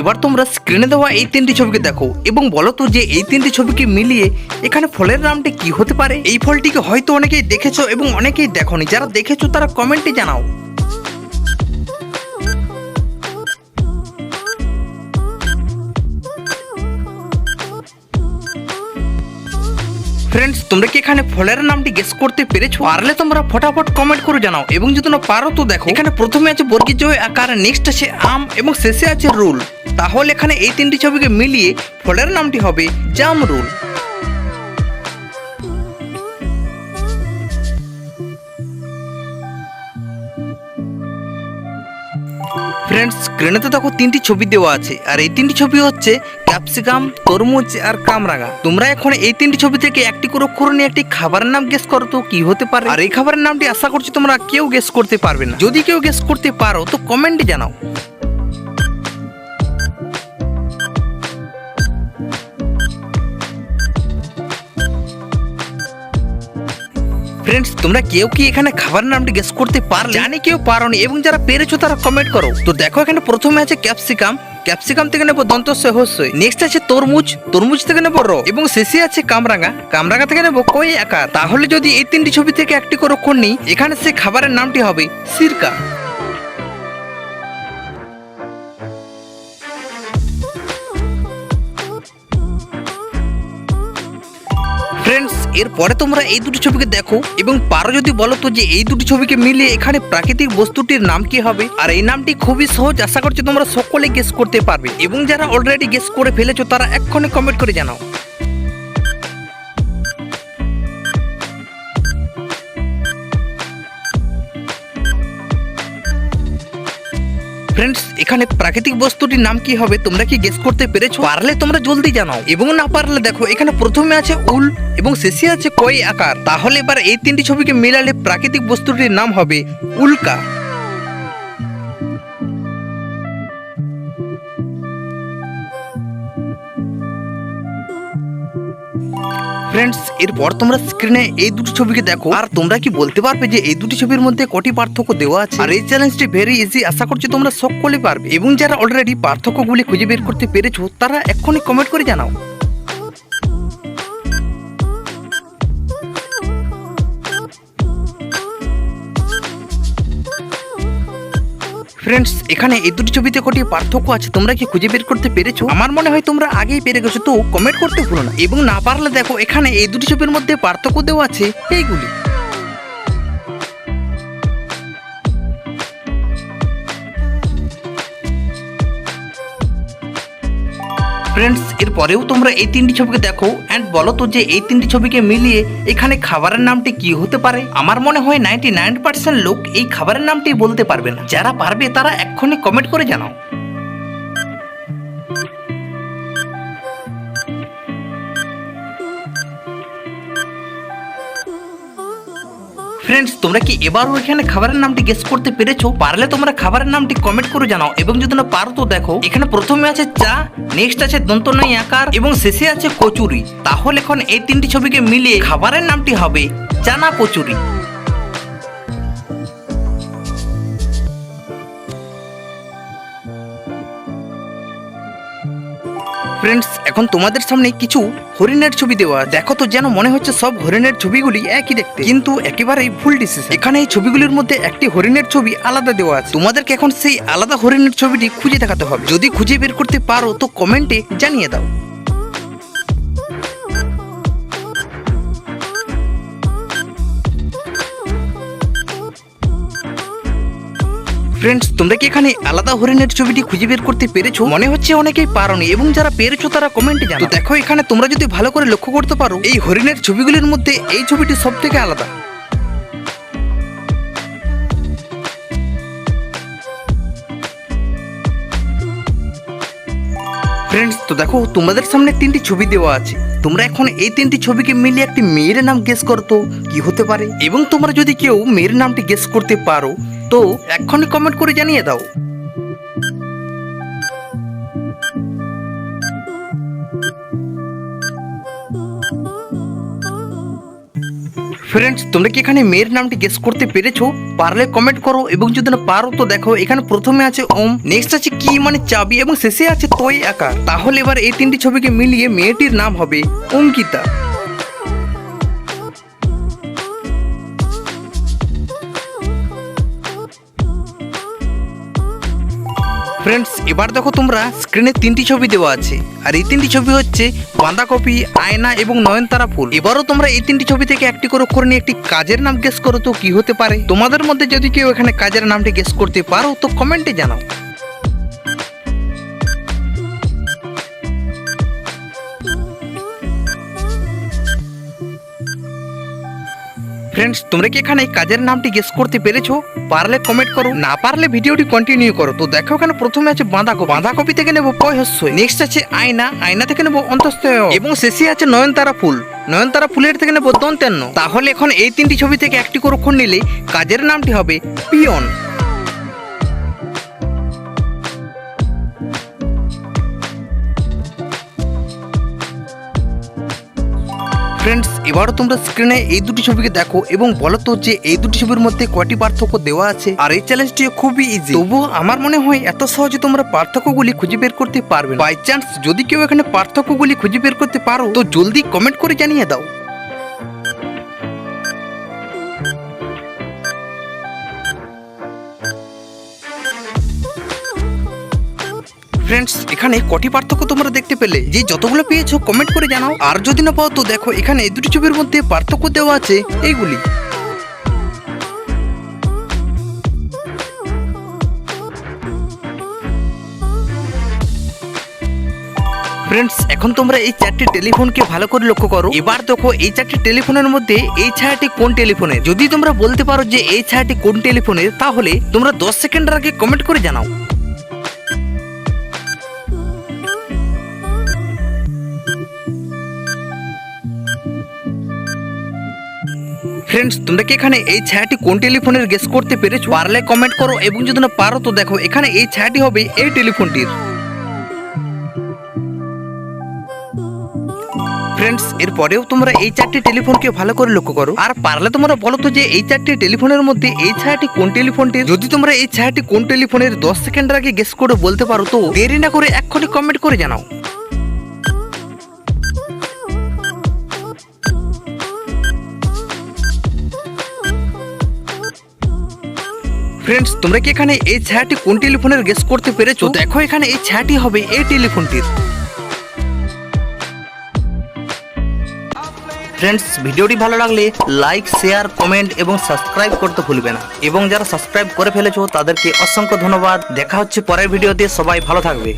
এবার তোমরা স্ক্রিনে দেওয়া এই তিনটি ছবিকে দেখো এবং বলো তো যে এই তিনটি ছবিকে মিলিয়ে এখানে ফলের নামটি কি হতে পারে? এই ফলটিকে হয়তো অনেকেই দেখেছ এবং অনেকেই দেখোনি। যারা দেখেছ তারা কমেন্টে জানাও। ফ্রেন্ডস তোমরা কি এখানে ফলের নামটি গেস করতে পেরেছ? পারলে তোমরা ফটাফট কমেন্ট করে জানাও এবং যদি না পারো তো দেখো। এখানে প্রথমে আছে বর্গীয় জয় আকার নেক্সট আছে আম, এবং শেষে আছে রুল। তাহলে এখানে এই তিনটি ছবিকে মিলিয়ে ফলের নামটি হবে জামরুল। ফ্রেন্ডস স্ক্রিনে তো দেখো তিনটি ছবি দেওয়া আছে। আর এই তিনটি ছবি হচ্ছে ক্যাপসিকাম, তরমুজ আর কামরাঙা। তোমরা এখন এই তিনটি ছবি থেকে একটি করে অক্ষর নিয়ে একটি খাবারের নাম গেস করো তো কি হতে পারে? আর এই খাবারের নামটি আশা করছি তোমরা কেউ গেস করতে পারবে না। যদি কেউ গেস করতে পারো, তো কমেন্টে জানাও। ফ্রেন্ডস তোমরা কেউ কি এখানে খাবার নামটি গেস করতে পারলে? জানি কেউ পারোনি এবং যারা পেরেছ তারা কমেন্ট করো। তো দেখো এখানে প্রথমে আছে ক্যাপসিকাম ক্যাপসিকাম থেকে নেব দন্ত সহস্যই নেক্সট আছে তরমুজ। তরমুজ থেকে নেব র। এবং শেষে আছে কামরাঙা। কামরাঙা থেকে নেব কই আকার? তাহলে যদি এই তিনটি ছবি থেকে একটি করে অক্ষর নিই, এখানে সে খাবারের নামটি হবে সিরকা। ফ্রেন্ডস এরপরে তোমরা এই দুটি ছবিকে দেখো এবং পারো যদি বলো তো যে এই দুটি ছবিকে মিলিয়ে এখানে প্রাকৃতিক বস্তুটির নাম কি হবে? আর এই নামটি খুবই সহজ, আশা করছি তোমরা সকলে গেস করতে পারবে। এবং যারা অলরেডি গেস করে ফেলেছো, তারা এক্ষণে কমেন্ট করে জানাও। ফ্রেন্ডস এখানে প্রাকৃতিক বস্তুটির নাম কি হবে? তোমরা কি গেস করতে পেরেছ? পারলে তোমরা জলদি জানাও। এবং না পারলে দেখো, এখানে প্রথমে আছে উল এবং শেষে আছে কই আকার। তাহলে এবার এই তিনটি ছবিকে মিলালে প্রাকৃতিক বস্তুটির নাম হবে উল্কা। ফ্রেন্ডস এরপর তোমরা স্ক্রিনে এই দুটি ছবিকে দেখো। আর তোমরা কি বলতে পারবে যে এই দুটি ছবির মধ্যে কটি পার্থক্য দেওয়া আছে? আর এই চ্যালেঞ্জটি ভেরি ইজি আশা করছি তোমরা সকলে পারবে। এবং যারা অলরেডি পার্থক্যগুলি খুঁজে বের করতে পেরেছ, তারা এক্ষুনি কমেন্ট করে জানাও। ফ্রেন্ডস এখানে এই দুটি ছবিতে কটি পার্থক্য আছে। তোমরা কি খুঁজে বের করতে পেরেছ? আমার মনে হয় তোমরা আগেই পেরে গেছো, তো কমেন্ট করতে ভুলো না। এবং না পারলে দেখো, এখানে এই দুটি ছবির মধ্যে পার্থক্য দেওয়া আছে। এইগুলি। ফ্রেন্ডস এরপরেও তোমরা এই তিনটি ছবিকে দেখো অ্যান্ড বলো তো যে এই তিনটি ছবিকে মিলিয়ে এখানে খাবারের নামটি কি হতে পারে? আমার মনে হয় নাইনটি নাইন পার্সেন্ট লোক এই খাবারের নামটি বলতে পারবে না। যারা পারবে তারা এক্ষুনি কমেন্ট করে জানাও। ফ্রেন্ডস তোমরা কি এবারও এখানে খাবারের নামটি গেস করতে পেরেছ? পারলে তোমরা খাবারের নামটি কমেন্ট করে জানাও। এবং যদি না পারো তো দেখো, এখানে প্রথমে আছে চা নেক্সট আছে দন্ত দন্তনাই আকার, এবং শেষে আছে কচুরি। তাহলে এখন এই তিনটি ছবিকে মিলিয়ে খাবারের নামটি হবে চানা কচুরি। ফ্রেন্ডস এখন তোমাদের সামনে কিছু হরিণের ছবি দেওয়া। দেখো তো যেন মনে হচ্ছে সব হরিণের ছবিগুলি একই দেখতে। কিন্তু একেবারেই ভুল ডিসিশন এখানে এই ছবিগুলির মধ্যে একটি হরিণের ছবি আলাদা দেওয়া আছে। তোমাদেরকে এখন সেই আলাদা হরিণের ছবিটি খুঁজে দেখাতে হবে। যদি খুঁজে বের করতে পারো, তো কমেন্টে জানিয়ে দাও। ফ্রেন্ডস তোমরা কি এখানে আলাদা হরিণের ছবিটি খুঁজে বের করতে পেরেছ? মনে হচ্ছে অনেকেই পারোনি, এবং যারা পেরেছ তারা কমেন্টে জানাও। তো দেখো এখানে তোমরা যদি ভালো করে লক্ষ্য করতে পারো, এই হরিণের ছবিগুলির মধ্যে এই ছবিটি সব থেকে আলাদা। ফ্রেন্ডস তো দেখো, তোমাদের সামনে তিনটি ছবি দেওয়া আছে। তোমরা এখন এই তিনটি ছবিকে মিলিয়ে একটি মেয়ের নাম গেস করতো কি হতে পারে? এবং তোমরা যদি কেউ মেয়ের নামটি গেস করতে পারো তো এক্ষুনি কমেন্ট করে জানিয়ে দাও। ফ্রেন্ডস তোমরা কি এখানে মেয়ের নামটি গেস করতে পেরেছ? পারলে কমেন্ট করো এবং যদি না পারো তো দেখো, এখানে প্রথমে আছে ওম নেক্সট আছে কি মানে চাবি এবং শেষে আছে তৈ আকার তাহলে এবার এই তিনটি ছবিকে মিলিয়ে মেয়েটির নাম হবে অঙ্কিতা। ফ্রেন্ডস এবার দেখো তোমরা স্ক্রিনে তিনটি ছবি দেওয়া আছে। আর এই তিনটি ছবি হচ্ছে বাঁধাকপি, আয়না এবং নয়নতারা ফুল। এবারও তোমরা এই তিনটি ছবি থেকে একটি করে অক্ষর নিয়ে একটি কাজের নাম গেস করো তো, কি হতে পারে? তোমাদের মধ্যে যদি কেউ এখানে কাজের নামটি গেস করতে পারো, তো কমেন্টে জানাও। ফ্রেন্ডস তোমরা কি এখানে কাজের নামটি গেস করতে পেরেছ? পারলে কমেন্ট করো, না পারলে ভিডিওটি কন্টিনিউ করো। তো দেখো এখানে প্রথমে আছে বাঁধাকপি। বাঁধাকপি থেকে নেব পয়হস্য নেক্সট আছে আয়না। আয়না থেকে নেব অন্তস্থ এবং শেষে আছে নয়নতারা ফুল। নয়নতারা ফুলের থেকে নেব দন্তেন্ন। তাহলে এখন এই তিনটি ছবি থেকে একটি করে নিলে কাজের নামটি হবে পিয়ন। ফ্রেন্ডস এবারও তোমরা স্ক্রিনে এই দুটি ছবিকে দেখো এবং বলো তো যে এই দুটি ছবির মধ্যে কয়টি পার্থক্য দেওয়া আছে? আর এই চ্যালেঞ্জটি খুবই ইজি তবুও আমার মনে হয় এত সহজে তোমরা পার্থক্যগুলি খুঁজে বের করতে পারবে বাই চান্স যদি কেউ এখানে পার্থক্যগুলি খুঁজে বের করতে পারো, তো জলদি কমেন্ট করে জানিয়ে দাও। ফ্রেন্ডস এখানে কটি পার্থক্য তোমরা দেখতে পেলে? যে যতগুলো পেয়েছ কমেন্ট করে জানাও। আর যদি না পাও, তো দেখো, এখানে দুটি ছবির মধ্যে পার্থক্য দেওয়া আছে, এইগুলি। ফ্রেন্ডস এখন তোমরা এই চারটি টেলিফোনকে ভালো করে লক্ষ্য করো। এবার দেখো, এই চারটি টেলিফোনের মধ্যে এই ছায়াটি কোন টেলিফোনের যদি তোমরা বলতে পারো যে এই ছায়াটি কোন টেলিফোনের তাহলে তোমরা দশ সেকেন্ডের আগে কমেন্ট করে জানাও। ফ্রেন্ডস তোমরা কি এখানে এই ছায়াটি কোন টেলিফোনের গেস করতে পেরেছ? পারলে কমেন্ট করো এবং যদি না পারো তো দেখো, এখানে এই ছায়াটি হবে এই টেলিফোনটির। ফ্রেন্ডস এরপরেও তোমরা এই চারটি টেলিফোনকে ভালো করে লক্ষ্য করো। আর পারলে তোমরা বলো তো যে এই চারটি টেলিফোনের মধ্যে এই ছায়াটি কোন টেলিফোনটি যদি তোমরা এই ছায়াটি কোন টেলিফোনের দশ সেকেন্ডের আগে গেস করে বলতে পারো তো, দেরি না করে এক্ষুনি কমেন্ট করে জানাও। ফ্রেন্ডস তোমরা কি এখানে এই ছায়াটি কোন টেলিফোনের গেস করতে পেরেছ? দেখো এখানে এই ছায়াটি হবে এই টেলিফোনটির। ফ্রেন্ডস ভিডিওটি ভালো লাগলে লাইক শেয়ার কমেন্ট এবং সাবস্ক্রাইব করতে ভুলবে না। এবং যারা সাবস্ক্রাইব করে ফেলেছো, তাদেরকে অসংখ্য ধন্যবাদ। দেখা হচ্ছে পরের ভিডিওতে। সবাই ভালো থাকবে।